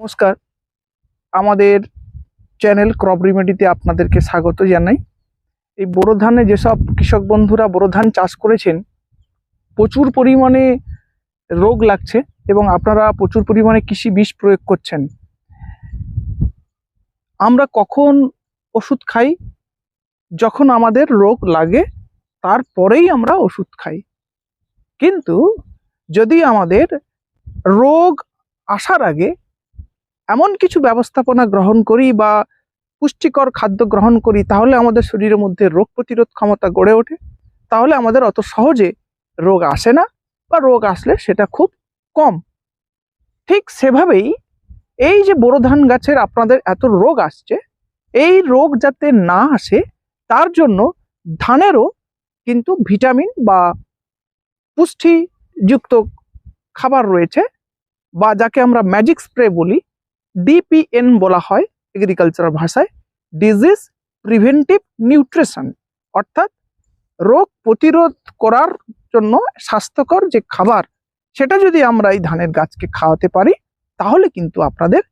নমস্কার। আমাদের channel crop রিমেডিতে আপনাদেরকে স্বাগত জানাই। এই বোরো ধানে যেসব কৃষক বন্ধুরা বোরো ধান চাষ করেছেন, প্রচুর পরিমাণে রোগ লাগছে এবং আপনারা প্রচুর পরিমাণে কৃষি বিষ প্রয়োগ করছেন। আমরা কখন ওষুধ খাই, যখন আমাদের রোগ লাগে, তারপরেই আমরা ওষুধ খাই। কিন্তু যদি আমাদের রোগ আসার আগে এমন কিছু ব্যবস্থাপনা গ্রহণ করি বা পুষ্টিকর খাদ্য গ্রহণ করি, তাহলে আমাদের শরীরের মধ্যে রোগ প্রতিরোধ ক্ষমতা গড়ে ওঠে। তাহলে আমাদের অত সহজে রোগ আসে না বা রোগ আসলে সেটা খুব কম। ঠিক সেভাবেই এই যে বোরো ধান গাছের আপনাদের এত রোগ আসছে, এই রোগ যাতে না আসে, তার জন্য ধানেরও কিন্তু ভিটামিন বা পুষ্টিযুক্ত খাবার রয়েছে বা যাকে আমরা ম্যাজিক স্প্রে বলি ডিপিএন বলা হয় এগ্রিকালচারাল ভাষায় ডিজিজ প্রিভেন্টিভ নিউট্রিশন অর্থাৎ রোগ প্রতিরোধ করার জন্য স্বাস্থ্যকর যে খাবার, সেটা যদি আমরা এই ধানের গাছকে খাওয়াতে পারি, তাহলে কিন্তু আপনাদের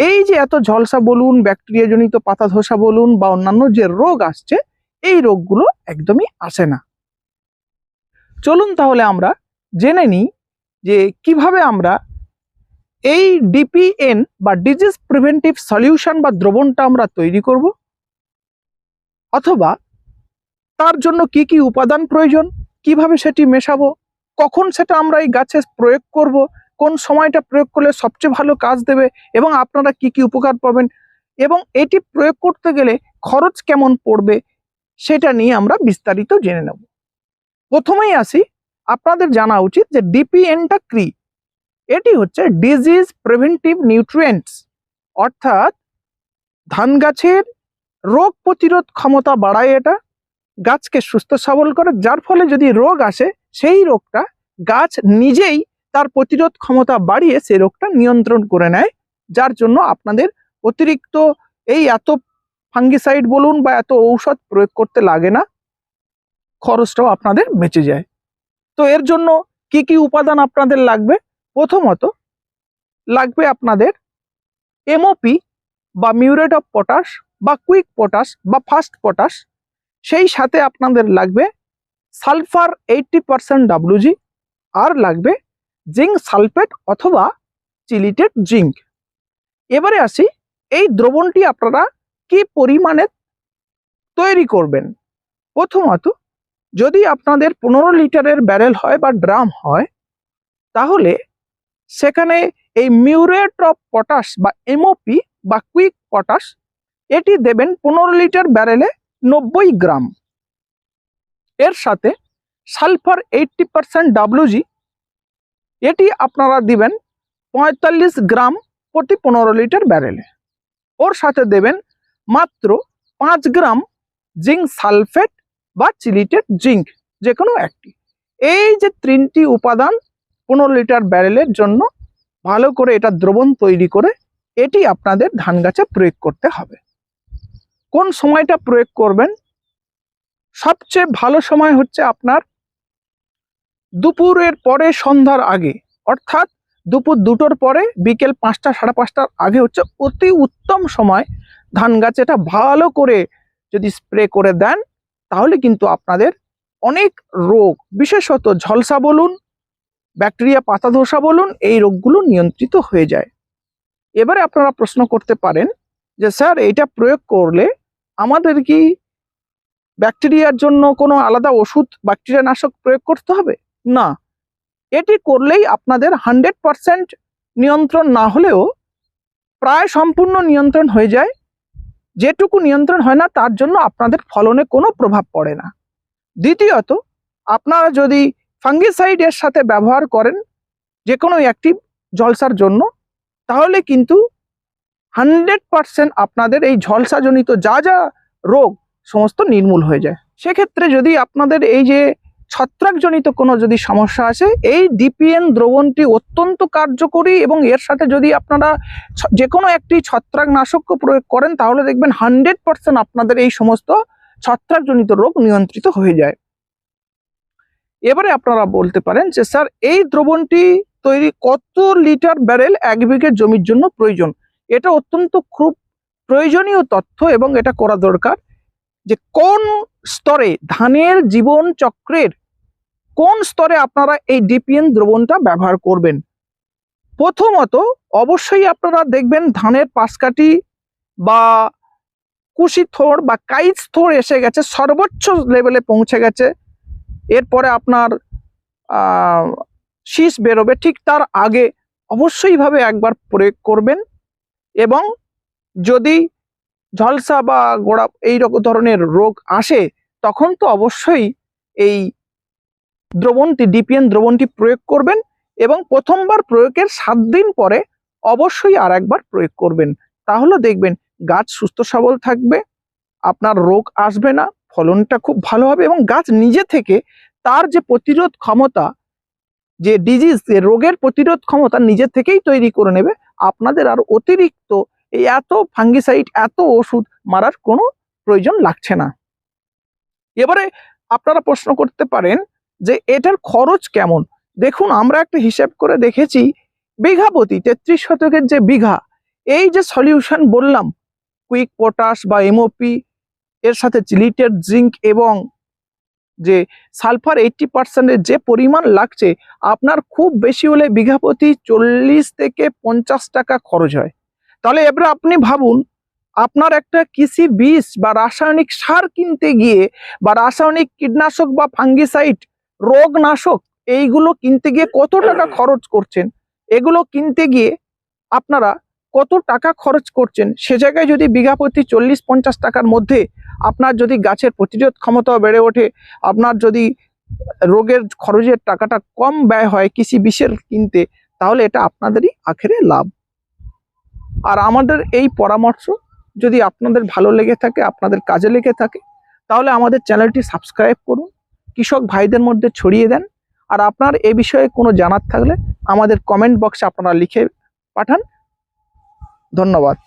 এই যে এত ঝলসা বলুন ব্যাকটেরিয়াজনিত পাতা ধসা বলুন বা অন্যান্য যে রোগ আসছে, এই রোগগুলো একদমই আসে না। চলুন তাহলে আমরা জেনে নিই যে কীভাবে আমরা এই ডিপিএন বা ডিজিজ প্রিভেন্টিভ সলিউশন বা দ্রবণটা আমরা তৈরি করব অথবা তার জন্য কি কি উপাদান প্রয়োজন, কীভাবে সেটি মেশাবো, কখন সেটা আমরা এই গাছে প্রয়োগ করব, কোন সময়টা প্রয়োগ করলে সবচেয়ে ভালো কাজ দেবে এবং আপনারা কি কি উপকার পাবেন এবং এটি প্রয়োগ করতে গেলে খরচ কেমন পড়বে সেটা নিয়ে আমরা বিস্তারিত জেনে নেব। প্রথমেই আসি, আপনাদের জানা উচিত যে ডিপিএনটা কি? এটি হচ্ছে ডিজিজ প্রিভেন্টিভ নিউট্রিয়েন্টস অর্থাৎ ধান গাছের রোগ প্রতিরোধ ক্ষমতা বাড়ায় এটা, গাছকে সুস্থ সবল করে, যার ফলে যদি রোগ আসে, সেই রোগটা গাছ নিজেই তার প্রতিরোধ ক্ষমতা বাড়িয়ে সেই রোগটা নিয়ন্ত্রণ করে নেয়, যার জন্য আপনাদের অতিরিক্ত এই এত ফাঙ্গিসাইড বলুন বা এত ঔষধ প্রয়োগ করতে লাগে না, খরচটাও আপনাদের বেঁচে যায়। তো এর জন্য কি কি উপাদান আপনাদের লাগবে? প্রথমত লাগবে আপনাদের এমওপি বা মিউরেট অফ পটাশ বা কুইক পটাশ বা ফাস্ট পটাশ। সেই সাথে আপনাদের লাগবে সালফার এইটটি পার্সেন্ট ডাব্লুজি আর লাগবে জিঙ্ক সালফেট অথবা চিলিটেড জিঙ্ক। এবারে আসি, এই দ্রবণটি আপনারা কি পরিমাণে তৈরি করবেন? প্রথমত, যদি আপনাদের পনেরো লিটারের ব্যারেল হয় বা ড্রাম হয়, তাহলে সেখানে এই মিউরেট অফ পটাশ বা এমওপি বা কুইক পটাশ, এটি দেবেন পনেরো লিটার ব্যারেলে নব্বই গ্রাম। এর সাথে সালফার এইটটি পার্সেন্ট ডাব্লুজি এটি আপনারা দিবেন পঁয়তাল্লিশ গ্রাম প্রতি পনেরো লিটার ব্যারেলে। ওর সাথে দেবেন মাত্র পাঁচ গ্রাম জিঙ্ক সালফেট বা চিলিটেড জিঙ্ক যে কোনো একটি। এই যে তিনটি উপাদান পনেরো লিটার ব্যারেলের জন্য ভালো করে এটা দ্রবণ তৈরি করে এটি আপনাদের ধান গাছে প্রয়োগ করতে হবে। কোন সময়টা প্রয়োগ করবেন? সবচেয়ে ভালো সময় হচ্ছে আপনার দুপুরের পরে সন্ধ্যার আগে, অর্থাৎ দুপুর দুটোর পরে বিকেল পাঁচটা, সাড়ে পাঁচটার আগে হচ্ছে অতি উত্তম সময় ধান গাছে এটা ভালো করে যদি স্প্রে করে দেন, তাহলে কিন্তু আপনাদের অনেক রোগ, বিশেষত ঝলসা বলুন ব্যাকটেরিয়া পাতা ধসা বলুন, এই রোগগুলো নিয়ন্ত্রিত হয়ে যায়। এবারে আপনারা প্রশ্ন করতে পারেন যে, স্যার এটা প্রয়োগ করলে আমাদের কি ব্যাকটেরিয়ার জন্য কোনো আলাদা ওষুধ ব্যাকটেরিয়া নাশক প্রয়োগ করতে হবে? না। এটি করলেই আপনাদের হান্ড্রেড পারসেন্ট নিয়ন্ত্রণ না হলেও প্রায় সম্পূর্ণ নিয়ন্ত্রণ হয়ে যায়। যেটুকু নিয়ন্ত্রণ হয় না, তার জন্য আপনাদের ফলনে কোনো প্রভাব পড়ে না। দ্বিতীয়ত, আপনারা যদি ফাঙ্গিসাইড এর সাথে ব্যবহার করেন যে কোনো একটি জলসার জন্য, তাহলে কিন্তু হান্ড্রেড পারসেন্ট আপনাদের এই ঝলসাজনিত যা যা রোগ সমস্ত নির্মূল হয়ে যায়। সেক্ষেত্রে যদি আপনাদের এই যে ছত্রাকজনিত কোনো যদি সমস্যা আছে এই ডিপিএন দ্রবণটি অত্যন্ত কার্যকরী এবং এর সাথে যদি আপনারা যে কোনো একটি ছত্রাকনাশক প্রয়োগ করেন, তাহলে দেখবেন হান্ড্রেড পার্সেন্ট আপনাদের এই সমস্ত ছত্রাকজনিত রোগ নিয়ন্ত্রিত হয়ে যায়। এবারে আপনারা বলতে পারেন যে, স্যার, এই দ্রবণটি তৈরি কত লিটার ব্যারেল এক বিঘে জমির জন্য প্রয়োজন? এটা অত্যন্ত খুব প্রয়োজনীয় তথ্য এবং এটা করা দরকার যে, কোন স্তরে ধানের জীবন চক্রের কোন স্তরে আপনারা এই ডিপিএন দ্রবণটা ব্যবহার করবেন? প্রথমত অবশ্যই আপনারা দেখবেন ধানের পাশকাঠি বা কুশি থোড় বা কাইজ থোড় এসে গেছে, সর্বোচ্চ লেভেলে পৌঁছে গেছে। এরপরে আপনার শীষ বেরোবে ঠিক তার আগে অবশ্যই ভাবে একবার প্রয়োগ করবেন এবং যদি ঝলসা বা গোড়া এই রকম ধরনের রোগ আসে তখন তো অবশ্যই এই দ্রবণটি, ডিপিএন দ্রবণটি প্রয়োগ করবেন এবং প্রথমবার প্রয়োগের সাত দিন পরে অবশ্যই আর একবার প্রয়োগ করবেন। তাহলে দেখবেন গাছ সুস্থ সবল থাকবে, আপনার রোগ আসবে না। ফলনটা খুব ভালো হবে এবং গাছ নিজে থেকে তার যে প্রতিরোধ ক্ষমতা, যে ডিজিজ যে রোগের প্রতিরোধ ক্ষমতা নিজে থেকেই তৈরি করে নেবে, আপনাদের আর অতিরিক্ত এই এত ফাঙ্গিসাইড এত ওষুধ মারার কোনো প্রয়োজন লাগছে না। এবারে আপনারা প্রশ্ন করতে পারেন যে এটার খরচ কেমন? দেখুন, আমরা একটা হিসাব করে দেখেছি, বিঘা প্রতি তেত্রিশ শতকের যে বিঘা, এই যে সলিউশন বললাম কুইক পটাশ বা এমওপি এর সাথে চিলিটেড জিঙ্ক এবং যে সালফার এইটটি পার্সেন্টের যে পরিমাণ লাগছে, আপনার খুব বেশি হলে বিঘা প্রতি চল্লিশ থেকে পঞ্চাশ টাকা খরচ হয়। তাহলে এবারে আপনি ভাবুন, আপনার একটা কৃষি বীজ বা রাসায়নিক সার কিনতে গিয়ে বা রাসায়নিক কীটনাশক বা ফাঙ্গিসাইড, রোগনাশক এইগুলো কিনতে গিয়ে কত টাকা খরচ করছেন? এগুলো কিনতে গিয়ে আপনারা কত টাকা খরচ করছেন? সে জায়গায় যদি বিঘা প্রতি চল্লিশ পঞ্চাশ টাকার মধ্যে আপনার যদি গাছের প্রতিরোধ ক্ষমতাও বেড়ে ওঠে, আপনার যদি রোগের খরচের টাকাটা কম ব্যয় হয় কৃষি বিষের কিনতে, তাহলে এটা আপনাদেরই আখেরে লাভ। আর আমাদের এই পরামর্শ যদি আপনাদের ভালো লেগে থাকে, আপনাদের কাজে লেগে থাকে, তাহলে আমাদের চ্যানেলটি সাবস্ক্রাইব করুন, কৃষক ভাইদের মধ্যে ছড়িয়ে দেন, আর আপনার এ বিষয়ে কোনো জানার থাকলে আমাদের কমেন্ট বক্সে আপনারা লিখে পাঠান। ধন্যবাদ।